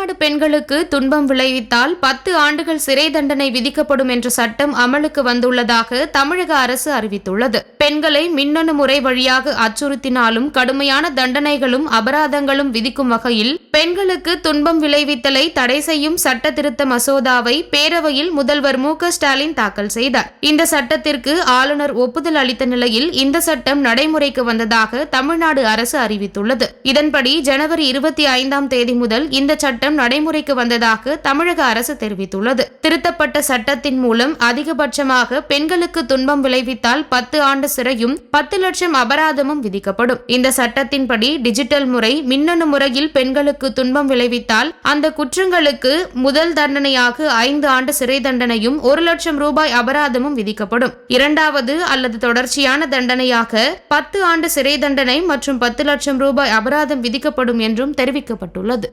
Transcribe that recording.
தமிழ்நாடு பெண்களுக்கு துன்பம் விளைவித்தால் பத்து ஆண்டுகள் சிறை தண்டனை விதிக்கப்படும் என்ற சட்டம் அமலுக்கு வந்துள்ளதாக தமிழக அரசு அறிவித்துள்ளது. பெண்களை மின்னணு முறை வழியாக அச்சுறுத்தினாலும் கடுமையான தண்டனைகளும் அபராதங்களும் விதிக்கும் வகையில் பெண்களுக்கு துன்பம் விளைவித்தலை தடை செய்யும் சட்ட திருத்த மசோதாவை பேரவையில் முதல்வர் மு ஸ்டாலின் தாக்கல் செய்தார். இந்த சட்டத்திற்கு ஆளுநர் ஒப்புதல் அளித்த நிலையில் இந்த சட்டம் நடைமுறைக்கு வந்ததாக தமிழ்நாடு அரசு அறிவித்துள்ளது. இதன்படி ஜனவரி இருபத்தி ஐந்தாம் தேதி முதல் இந்த சட்டம் நடைமுறைக்கு வந்ததாக தமிழக அரசு தெரிவித்துள்ளது. திருத்தப்பட்ட சட்டத்தின் மூலம் அதிகபட்சமாக பெண்களுக்கு துன்பம் விளைவித்தால் பத்து ஆண்டு சிறையும் பத்து லட்சம் அபராதமும் விதிக்கப்படும். இந்த சட்டத்தின்படி டிஜிட்டல் முறை மின்னணு முறையில் பெண்களுக்கு துன்பம் விளைவித்தால் அந்த குற்றங்களுக்கு முதல் தண்டனையாக ஐந்து ஆண்டு சிறை தண்டனையும் ஒரு லட்சம் ரூபாய் அபராதமும் விதிக்கப்படும். இரண்டாவது அல்லது தொடர்ச்சியான தண்டனையாக பத்து ஆண்டு சிறை தண்டனை மற்றும் பத்து லட்சம் ரூபாய் அபராதம் விதிக்கப்படும் என்றும் தெரிவிக்கப்பட்டுள்ளது.